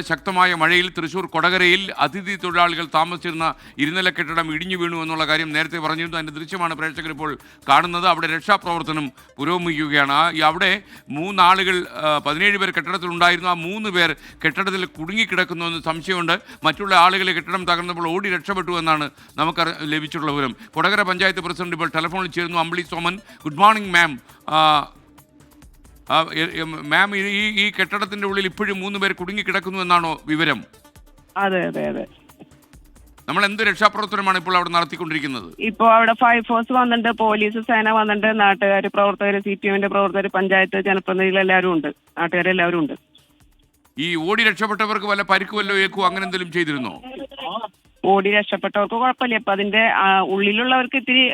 ശക്തമായ മഴയിൽ തൃശൂർ കൊടകരയിൽ അതിഥി തൊഴിലാളികൾ താമസിച്ചിരുന്ന ഇരുനില കെട്ടിടം ഇടിഞ്ഞു വീണു എന്നുള്ള കാര്യം നേരത്തെ പറഞ്ഞിരുന്നു. അതിന്റെ ദൃശ്യമാണ് പ്രേക്ഷകർ ഇപ്പോൾ കാണുന്നത്. അവിടെ രക്ഷാപ്രവർത്തനം പുരോഗമിക്കുകയാണ്. അവിടെ മൂന്നാളുകൾ പതിനേഴ് പേർ കെട്ടിടത്തിലുണ്ടായിരുന്നു ആ മൂന്ന് പേർ കെട്ടിടത്തിൽ കുടുങ്ങിക്കിടക്കുന്നു എന്ന് സംശയമുണ്ട്. മറ്റുള്ള ആളുകളെ കെട്ടിടം തകർന്നപ്പോൾ ഓടി രക്ഷപ്പെട്ടു എന്നാണ് നമുക്ക് ലഭിച്ചിട്ടുള്ള വിവരം. കൊടകര പഞ്ചായത്ത് പ്രസിഡന്റ് ഇപ്പോൾ ടെലിഫോണിൽ ചേരുന്നു. Ambili Soman good morning ma'am. Ma'am ഈ ഈ- കെട്ടിടത്തിന്റെ ഉള്ളിൽ ഇപ്പോഴും മൂന്ന് പേർ കുടുങ്ങിക്കിടക്കുന്നു എന്നാണോ വിവരം? അതെ അതെ അതെ. നമ്മൾ എന്ത് രക്ഷാപ്രവർത്തനമാണ് ഇപ്പോൾ അവിടെ നടത്തിക്കൊണ്ടിരിക്കുന്നത്? ഇപ്പൊ അവിടെ ഫയർ ഫോഴ്സ് വന്നിട്ടുണ്ട് പോലീസ് സേന വന്നിട്ടുണ്ട് നാട്ടുകാർ പ്രവർത്തകർ സി പി എമ്മിന്റെ പ്രവർത്തകർ പഞ്ചായത്ത് ജനപ്രതിനിധികൾ എല്ലാവരും ഉണ്ട്. നാട്ടുകാരെല്ലാവരും ഉണ്ട്. ഈ ഓടി രക്ഷപ്പെട്ടവർക്ക് വല്ല പരിക്ക് വല്ലോ ഏക്കോ അങ്ങനെ എന്തെങ്കിലും ചെയ്തിരുന്നോ? ഓടി രക്ഷപ്പെട്ടവർക്ക് കുഴപ്പമില്ല. ഇപ്പൊ അതിന്റെ ഉള്ളിലുള്ളവർക്ക് ഇത്തിരി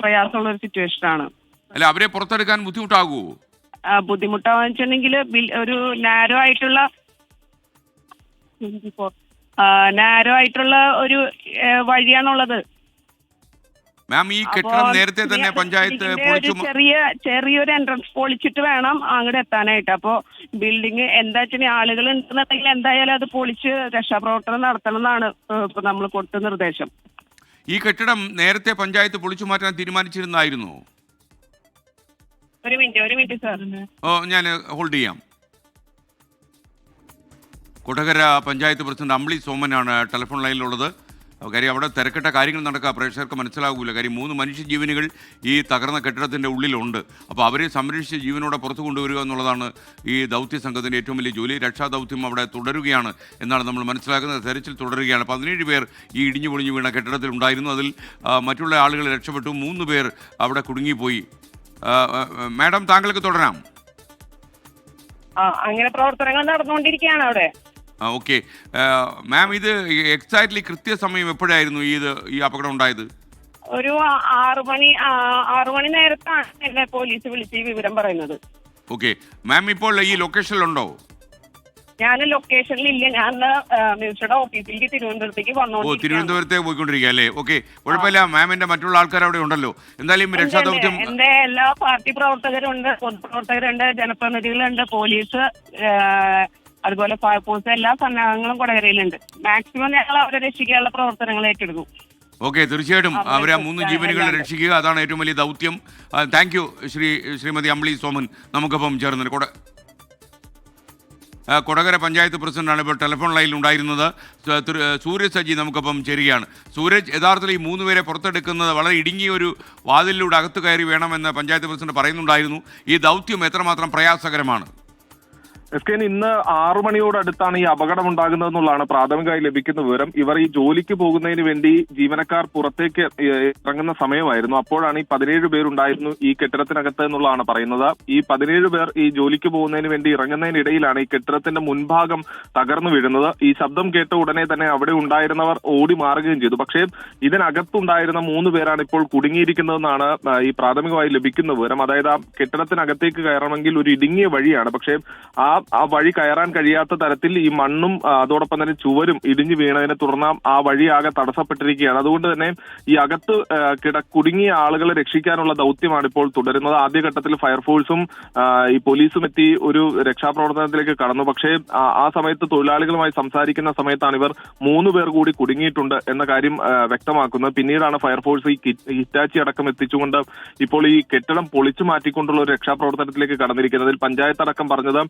പ്രയാസമുള്ള ഒരു സിറ്റുവേഷൻ ആണ്. അല്ല അവരെ പുറത്തെടുക്കാൻ ബുദ്ധിമുട്ടാകുമോ ബുദ്ധിമുട്ടാന്ന് വെച്ചിട്ടുണ്ടെങ്കിൽ ഒരു നാരോ ആയിട്ടുള്ള നാരോ ആയിട്ടുള്ള ഒരു വഴിയാണുള്ളത്. മാം ഈ കെട്ടിടം നേരത്തെ തന്നെ പഞ്ചായത്ത് ചെറിയ ചെറിയൊരു എൻട്രൻസ് പൊളിച്ചിട്ട് വേണം അങ്ങോട്ട് എത്താനായിട്ട്. അപ്പോ ബിൽഡിംഗ് എന്താ വെച്ചാൽ ആളുകൾ ഉണ്ടെന്നുണ്ടെങ്കിൽ എന്തായാലും അത് പൊളിച്ച് രക്ഷാപ്രവർത്തനം നടത്തണം എന്നാണ് ഇപ്പൊ നമ്മൾ കൊടുത്ത നിർദ്ദേശം. ഈ കെട്ടിടം നേരത്തെ പഞ്ചായത്ത് പൊളിച്ചു മാറ്റാൻ തീരുമാനിച്ചിരുന്നായിരുന്നു ഒരു മിനിറ്റ് ഒരു മിനിറ്റ് സാർ. ഓ ഞാൻ ഹോൾഡ് ചെയ്യാം. കൊടകര പഞ്ചായത്ത് പ്രസിഡന്റ് അമ്പിളി സോമനാണ് ടെലിഫോൺ ലൈനിലുള്ളത് കാര്യം അവിടെ തിരക്കിട്ട കാര്യങ്ങൾ നടക്കുക. പ്രേക്ഷകർക്ക് മനസ്സിലാകൂല കാര്യം മൂന്ന് മനുഷ്യജീവനുകൾ ഈ തകർന്ന കെട്ടിടത്തിന്റെ ഉള്ളിലുണ്ട്. അപ്പോൾ അവരെ സംരക്ഷിച്ച് ജീവനോടെ പുറത്തു കൊണ്ടുവരിക എന്നുള്ളതാണ് ഈ ദൗത്യ സംഘത്തിന്റെ ഏറ്റവും വലിയ ജോലി. രക്ഷാ ദൗത്യം അവിടെ തുടരുകയാണ് എന്നാണ് നമ്മൾ മനസ്സിലാക്കുന്നത്. തെരച്ചിൽ തുടരുകയാണ്. പതിനേഴ് പേർ ഈ ഇടിഞ്ഞു പൊളിഞ്ഞു വീണ കെട്ടിടത്തിൽ ഉണ്ടായിരുന്നു. അതിൽ മറ്റുള്ള ആളുകൾ രക്ഷപ്പെട്ടു. മൂന്ന് പേർ അവിടെ കുടുങ്ങിപ്പോയി. മാഡം താങ്കൾക്ക് തുടരാം. അങ്ങനെ പ്രവർത്തനങ്ങൾ നടന്നുകൊണ്ടിരിക്കുകയാണ് അവിടെ. ഓക്കെ. മാം ഇത് എക്സാക്ട്ലി കൃത്യസമയം എപ്പോഴായിരുന്നു ഈ ഇത് ഈ അപകടം ഉണ്ടായത്? ഒരു ആറു മണി ആറു മണി നേരത്താണ് എന്നെ പോലീസ് വിളിച്ച് വിവരം പറയുന്നത്. ഓക്കെ. മാം ഇപ്പോൾ ഈ ലൊക്കേഷനിലുണ്ടോ ഞാൻ ലൊക്കേഷനിൽ ഇല്ല ഞാൻ മിനിസ്റ്ററുടെ ഓഫീസിലേക്ക് തിരുവനന്തപുരത്തേക്ക് ഓ വന്നോണ്ടിരിക്കുകയാണ് പോയിക്കൊണ്ടിരിക്കുക അല്ലേ? ഓക്കെ. കുഴപ്പമില്ല. മാമിന്റെ മറ്റുള്ള ആൾക്കാർ അവിടെ ഉണ്ടല്ലോ. എന്തായാലും രക്ഷാദൗത്യം എന്റെ- എല്ലാ പാർട്ടി പ്രവർത്തകരുണ്ട് പൊതുപ്രവർത്തകരുണ്ട് ജനപ്രതിനിധികളുണ്ട് പോലീസ് ആ, അതുപോലെ ഫയർഫോഴ്സ് എല്ലാ സന്നാഹങ്ങളും കൊടകരയിലുണ്ട്. മാക്സിമം ഞങ്ങൾ അവരെ രക്ഷിക്കാനുള്ള പ്രവർത്തനങ്ങൾ ഏറ്റെടുക്കും. ഓക്കെ തീർച്ചയായിട്ടും. അവരെ ആ മൂന്ന് ജീവനുകളെ രക്ഷിക്കുക. അതാണ് ഏറ്റവും വലിയ ദൗത്യം. Thank you Shri Shrimati Ambili Soman. നമുക്കൊപ്പം ചേർന്നിട്ട് കൊട കൊടകര പഞ്ചായത്ത് പ്രസിഡന്റാണ് ഇപ്പോൾ ടെലിഫോൺ ലൈനിൽ ഉണ്ടായിരുന്നത്. സൂര്യ സജി നമുക്കൊപ്പം ചേരുകയാണ്. സൂരജ് യഥാർത്ഥത്തിൽ ഈ മൂന്ന് പേരെ പുറത്തെടുക്കുന്നത് വളരെ ഇടുങ്ങിയ ഒരു വാതിലിലൂടെ അകത്ത് കയറി വേണമെന്ന് പഞ്ചായത്ത് പ്രസിഡന്റ് പറയുന്നുണ്ടായിരുന്നു. ഈ ദൗത്യം എത്രമാത്രം പ്രയാസകരമാണ്? എസ് കെ ഇന്ന് ആറു മണിയോടടുത്താണ് ഈ അപകടം ഉണ്ടാകുന്നതെന്നുള്ളതാണ് പ്രാഥമികമായി ലഭിക്കുന്ന വിവരം. ഇവർ ഈ ജോലിക്ക് പോകുന്നതിന് വേണ്ടി ജീവനക്കാർ പുറത്തേക്ക് ഇറങ്ങുന്ന സമയമായിരുന്നു. അപ്പോഴാണ് ഈ പതിനേഴ് പേരുണ്ടായിരുന്നു ഈ കെട്ടിടത്തിനകത്ത് എന്നുള്ളതാണ് പറയുന്നത്. ഈ പതിനേഴ് പേർ ഈ ജോലിക്ക് പോകുന്നതിന് വേണ്ടി ഇറങ്ങുന്നതിനിടയിലാണ് ഈ കെട്ടിടത്തിന്റെ മുൻഭാഗം തകർന്നു വീഴുന്നത്. ഈ ശബ്ദം കേട്ട ഉടനെ തന്നെ അവിടെ ഉണ്ടായിരുന്നവർ ഓടി മാറുകയും ചെയ്തു. പക്ഷേ ഇതിനകത്തുണ്ടായിരുന്ന മൂന്ന് പേരാണ് ഇപ്പോൾ കുടുങ്ങിയിരിക്കുന്നതെന്നാണ് ഈ പ്രാഥമികമായി ലഭിക്കുന്ന വിവരം. അതായത് ആ കെട്ടിടത്തിനകത്തേക്ക് കയറണമെങ്കിൽ ഒരു ഇടുങ്ങിയ വഴിയാണ്. പക്ഷേ ആ ആ വഴി കയറാൻ കഴിയാത്ത തരത്തിൽ ഈ മണ്ണും അതോടൊപ്പം തന്നെ ചുവരും ഇടിഞ്ഞു വീണതിനെ തുടർന്ന് ആ വഴി ആകെ തടസ്സപ്പെട്ടിരിക്കുകയാണ്. അതുകൊണ്ട് തന്നെ ഈ അകത്ത് കിട കുടുങ്ങിയ ആളുകളെ രക്ഷിക്കാനുള്ള ദൗത്യമാണ് ഇപ്പോൾ തുടരുന്നത്. ആദ്യഘട്ടത്തിൽ ഫയർഫോഴ്സും ഈ പോലീസും എത്തി ഒരു രക്ഷാപ്രവർത്തനത്തിലേക്ക് കടന്നു. പക്ഷേ ആ സമയത്ത് തൊഴിലാളികളുമായി സംസാരിക്കുന്ന സമയത്താണ് ഇവർ മൂന്ന് പേർ കൂടി കുടുങ്ങിയിട്ടുണ്ട് എന്ന കാര്യം വ്യക്തമാക്കുന്നത്. പിന്നീടാണ് ഫയർഫോഴ്സ് ഈ ഹിറ്റാച്ചി അടക്കം എത്തിച്ചുകൊണ്ട് ഇപ്പോൾ ഈ കെട്ടിടം പൊളിച്ചു മാറ്റിക്കൊണ്ടുള്ള ഒരു രക്ഷാപ്രവർത്തനത്തിലേക്ക് കടന്നിരിക്കുന്നത്. അതിൽ പഞ്ചായത്ത് അടക്കം പറഞ്ഞത്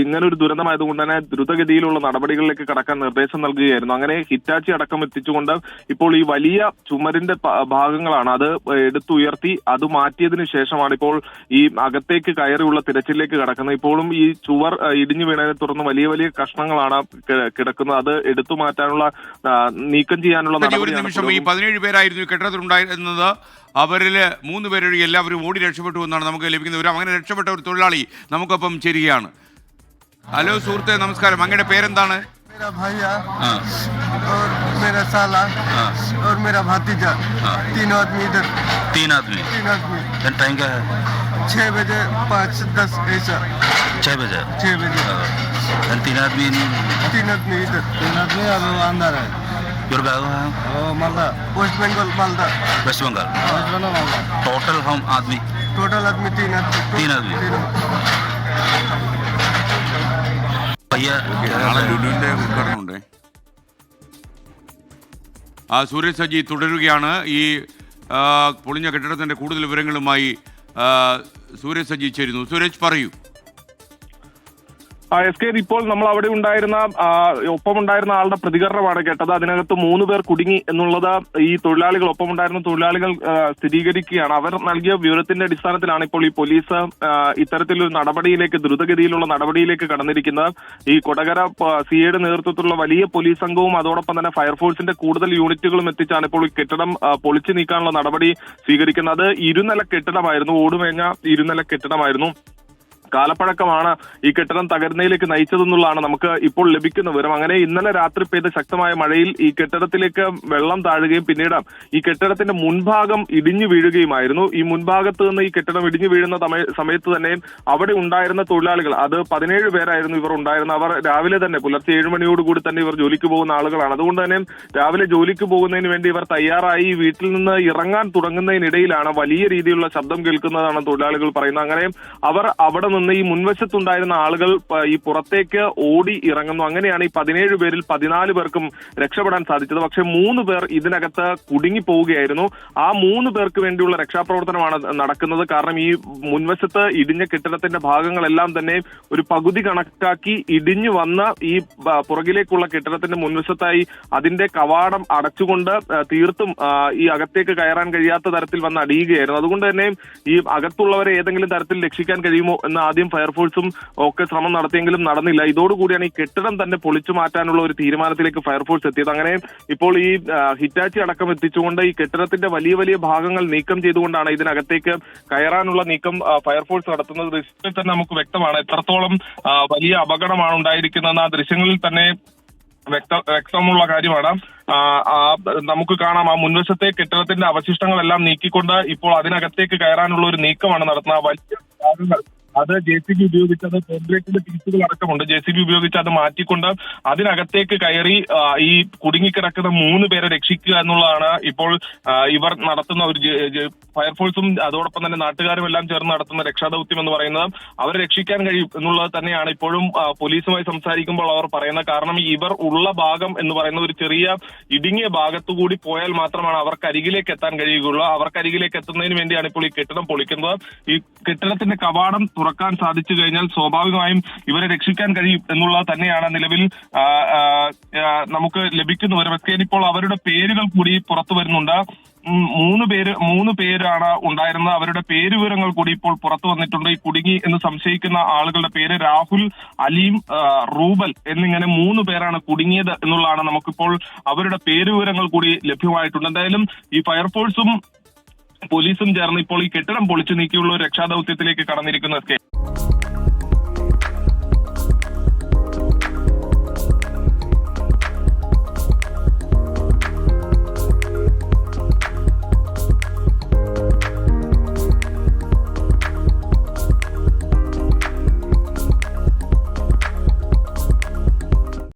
ഇങ്ങനെ ഒരു ദുരന്തമായതുകൊണ്ട് തന്നെ ദ്രുതഗതിയിലുള്ള നടപടികളിലേക്ക് കടക്കാൻ നിർദ്ദേശം നൽകുകയായിരുന്നു. അങ്ങനെ ഹിറ്റാച്ചി അടക്കം എത്തിച്ചുകൊണ്ട് ഇപ്പോൾ ഈ വലിയ ചുമരിന്റെ ഭാഗങ്ങളാണ് അത് എടുത്തുയർത്തി അത് മാറ്റിയതിനു ശേഷമാണ് ഇപ്പോൾ ഈ അകത്തേക്ക് കയറിയുള്ള തിരച്ചിലേക്ക് കടക്കുന്നത്. ഇപ്പോഴും ഈ ചുവർ ഇടിഞ്ഞു വീണതിനെ തുടർന്ന് വലിയ വലിയ കഷ്ണങ്ങളാണ് കിടക്കുന്നത്. അത് എടുത്തു മാറ്റാനുള്ള നീക്കം ചെയ്യാനുള്ള നടപടിയാണ് ഈ. പതിനേഴ് പേരായിരുന്നു അവരിൽ മൂന്ന് പേരൊഴി എല്ലാവരും ഓടി രക്ഷപ്പെട്ടു എന്നാണ് നമുക്ക് ലഭിക്കുന്ന വിവരം. അങ്ങനെ രക്ഷപ്പെട്ട ഒരു തൊഴിലാളി നമുക്കൊപ്പം ചേരുകയാണ്. ഹലോ സുഹൃത്തെ നമസ്കാരം അങ്ങയുടെ പേരെന്താണ് मेरा भैया और मेरा साला और मेरा भतीजा तीन आदमी इधर तीन आदमी तीन आदमी then टाइम क्या है छः बजे पाँच दस ऐसा छः बजे छः बजे then तीन आदमी तीन आदमी इधर तीन आदमी अब अंदर है your गाँव है वो Malda West Bengal Malda West Bengal West Bengal Malda total हम आदमी टोटल आदमी तीन आदमी तीन आदमी। भैया ലുലുവിന്റെ ആ സൂര്യ സജി തുടരുകയാണ്. ഈ പൊളിഞ്ഞ കെട്ടിടത്തിന്റെ കൂടുതൽ വിവരങ്ങളുമായി സൂരജ് സജി ചേരുന്നു. സുരേഷ് പറയൂ. എസ് കെ ഇപ്പോൾ നമ്മൾ അവിടെ ഉണ്ടായിരുന്ന ഒപ്പം ഉണ്ടായിരുന്ന ആളുടെ പ്രതികരണമാണ് കേട്ടത്. അതിനകത്ത് മൂന്ന് പേർ കുടുങ്ങി എന്നുള്ളത് ഈ തൊഴിലാളികൾ ഒപ്പം ഉണ്ടായിരുന്ന തൊഴിലാളികൾ സ്ഥിരീകരിക്കുകയാണ്. അവർ നൽകിയ വിവരത്തിന്റെ അടിസ്ഥാനത്തിലാണ് ഇപ്പോൾ ഈ പോലീസ് ഇത്തരത്തിലൊരു നടപടിയിലേക്ക് ദ്രുതഗതിയിലുള്ള നടപടിയിലേക്ക് കടന്നിരിക്കുന്നത്. ഈ കൊടകര സിയുടെ നേതൃത്വത്തിലുള്ള വലിയ പോലീസ് സംഘവും അതോടൊപ്പം തന്നെ ഫയർഫോഴ്സിന്റെ കൂടുതൽ യൂണിറ്റുകളും എത്തിച്ചാണ് ഇപ്പോൾ ഈ കെട്ടിടം പൊളിച്ചു നീക്കാനുള്ള നടപടി സ്വീകരിക്കുന്നത്. ഇരുനില കെട്ടിടമായിരുന്നു ഓടുമേഞ്ഞ ഇരുനില കെട്ടിടമായിരുന്നു. കാലപ്പഴക്കമാണ് ഈ കെട്ടിടം തകർന്നയിലേക്ക് നയിച്ചതെന്നുള്ളതാണ് നമുക്ക് ഇപ്പോൾ ലഭിക്കുന്ന വിവരം. അങ്ങനെ ഇന്നലെ രാത്രി പെയ്ത ശക്തമായ മഴയിൽ ഈ കെട്ടിടത്തിലേക്ക് വെള്ളം താഴുകയും പിന്നീട് ഈ കെട്ടിടത്തിന്റെ മുൻഭാഗം ഇടിഞ്ഞു വീഴുകയുമായിരുന്നു. ഈ മുൻഭാഗത്ത് നിന്ന് ഈ കെട്ടിടം ഇടിഞ്ഞു വീഴുന്ന സമയ- സമയത്ത് തന്നെ അവിടെ ഉണ്ടായിരുന്ന തൊഴിലാളികൾ അത് പതിനേഴ് പേരായിരുന്നു ഇവർ ഉണ്ടായിരുന്ന അവർ രാവിലെ തന്നെ പുലർച്ചെ ഏഴ് മണിയോടുകൂടി തന്നെ ഇവർ ജോലിക്ക് പോകുന്ന ആളുകളാണ്. അതുകൊണ്ട് തന്നെ രാവിലെ ജോലിക്ക് പോകുന്നതിന് വേണ്ടി ഇവർ തയ്യാറായി വീട്ടിൽ നിന്ന് ഇറങ്ങാൻ തുടങ്ങുന്നതിനിടയിലാണ് വലിയ രീതിയിലുള്ള ശബ്ദം കേൾക്കുന്നതാണ് തൊഴിലാളികൾ പറയുന്നത്. അങ്ങനെ അവർ അവിടെ നിന്ന് ഈ മുൻവശത്തുണ്ടായിരുന്ന ആളുകൾ ഈ പുറത്തേക്ക് ഓടി ഇറങ്ങുന്നു. അങ്ങനെയാണ് ഈ പതിനേഴ് പേരിൽ പതിനാല് പേർക്കും രക്ഷപ്പെടാൻ സാധിച്ചത്. പക്ഷേ മൂന്ന് പേർ ഇതിനകത്ത് കുടുങ്ങി പോവുകയായിരുന്നു ആ മൂന്ന് പേർക്ക് വേണ്ടിയുള്ള രക്ഷാപ്രവർത്തനമാണ് നടക്കുന്നത്. കാരണം ഈ മുൻവശത്ത് ഇടിഞ്ഞ കെട്ടിടത്തിന്റെ ഭാഗങ്ങളെല്ലാം തന്നെ ഒരു പകുതി കണക്കാക്കി ഇടിഞ്ഞു വന്ന ഈ പുറകിലേക്കുള്ള കെട്ടിടത്തിന്റെ മുൻവശത്തായി അതിന്റെ കവാടം അടച്ചുകൊണ്ട് തീർത്തും ഈ അകത്തേക്ക് കയറാൻ കഴിയാത്ത തരത്തിൽ വന്ന് അടിയുകയായിരുന്നു. അതുകൊണ്ട് തന്നെ ഈ അകത്തുള്ളവരെ ഏതെങ്കിലും തരത്തിൽ രക്ഷിക്കാൻ കഴിയുമോ എന്ന് ആദ്യം ഫയർഫോഴ്സും ഒക്കെ ശ്രമം നടത്തിയെങ്കിലും നടന്നില്ല. ഇതോടുകൂടിയാണ് ഈ കെട്ടിടം തന്നെ പൊളിച്ചു മാറ്റാനുള്ള ഒരു തീരുമാനത്തിലേക്ക് ഫയർഫോഴ്സ് എത്തിയത്. അങ്ങനെ ഇപ്പോൾ ഈ ഹിറ്റാച്ചി അടക്കം എത്തിച്ചുകൊണ്ട് ഈ കെട്ടിടത്തിന്റെ വലിയ വലിയ ഭാഗങ്ങൾ നീക്കം ചെയ്തുകൊണ്ടാണ് ഇതിനകത്തേക്ക് കയറാനുള്ള നീക്കം ഫയർഫോഴ്സ് നടത്തുന്നത്. ദൃശ്യത്തിൽ തന്നെ നമുക്ക് വ്യക്തമാണ്. എത്രത്തോളം വലിയ അപകടമാണ് ഉണ്ടായിരിക്കുന്നതെന്ന് ആ ദൃശ്യങ്ങളിൽ തന്നെ വ്യക്ത വ്യക്തമുള്ള കാര്യമാണ്. നമുക്ക് കാണാം. ആ മുൻവശത്തെ കെട്ടിടത്തിന്റെ അവശിഷ്ടങ്ങളെല്ലാം നീക്കിക്കൊണ്ട് ഇപ്പോൾ അതിനകത്തേക്ക് കയറാനുള്ള ഒരു നീക്കമാണ് നടത്തുന്നത്. വലിയ ഭാഗങ്ങൾ അത് ജെ സി ബി ഉപയോഗിച്ച് അത് കോൺക്രീറ്റിന്റെ പീസുകൾ അടക്കമുണ്ട്. ജെ സി ബി ഉപയോഗിച്ച് അത് മാറ്റിക്കൊണ്ട് അതിനകത്തേക്ക് കയറി ഈ കുടുങ്ങിക്കിടക്കുന്ന മൂന്ന് പേരെ രക്ഷിക്കുക എന്നുള്ളതാണ് ഇപ്പോൾ ഇവർ നടത്തുന്ന ഒരു ഫയർഫോഴ്സും അതോടൊപ്പം തന്നെ നാട്ടുകാരും എല്ലാം ചേർന്ന് നടത്തുന്ന രക്ഷാദൌത്യം എന്ന് പറയുന്നത് അവരെ രക്ഷിക്കാൻ കഴിയും എന്നുള്ളത് തന്നെയാണ് ഇപ്പോഴും പോലീസുമായി സംസാരിക്കുമ്പോൾ അവർ പറയുന്നത് കാരണം. ഇവർ ഉള്ള ഭാഗം എന്ന് പറയുന്ന ഒരു ചെറിയ ഇടുങ്ങിയ ഭാഗത്തുകൂടി പോയാൽ മാത്രമാണ് അവർക്ക് അരികിലേക്ക് എത്താൻ കഴിയുകയുള്ളൂ. അവർക്ക് അരികിലേക്ക് എത്തുന്നതിന് വേണ്ടിയാണ് ഇപ്പോൾ ഈ കെട്ടിടം പൊളിക്കുന്നത്. ഈ കെട്ടിടത്തിന്റെ കവാടം തുറക്കാൻ സാധിച്ചു കഴിഞ്ഞാൽ സ്വാഭാവികമായും ഇവരെ രക്ഷിക്കാൻ കഴിയും എന്നുള്ളത് തന്നെയാണ് നിലവിൽ നമുക്ക് ലഭിക്കുന്ന ഒരു ഇപ്പോൾ അവരുടെ പേരുകൾ കൂടി പുറത്തു വരുന്നുണ്ട്. മൂന്ന് പേര് മൂന്ന് പേരാണ് ഉണ്ടായിരുന്നത്. അവരുടെ പേര് വിവരങ്ങൾ കൂടി ഇപ്പോൾ പുറത്തു വന്നിട്ടുണ്ട്. ഈ കുടുങ്ങി എന്ന് സംശയിക്കുന്ന ആളുകളുടെ പേര് രാഹുൽ അലീം റൂബൽ എന്നിങ്ങനെ മൂന്ന് പേരാണ് കുടുങ്ങിയത് എന്നുള്ളതാണ് നമുക്കിപ്പോൾ അവരുടെ പേര് വിവരങ്ങൾ കൂടി ലഭ്യമായിട്ടുണ്ട്. എന്തായാലും ഈ ഫയർഫോഴ്സും പോലീസും ചേർന്ന് ഇപ്പോൾ ഈ കെട്ടിടം പൊളിച്ചു നീക്കിയുള്ള രക്ഷാദൗത്യത്തിലേക്ക് രക്ഷാദൌത്യത്തിലേക്ക് കടന്നിരിക്കുന്നത് കെ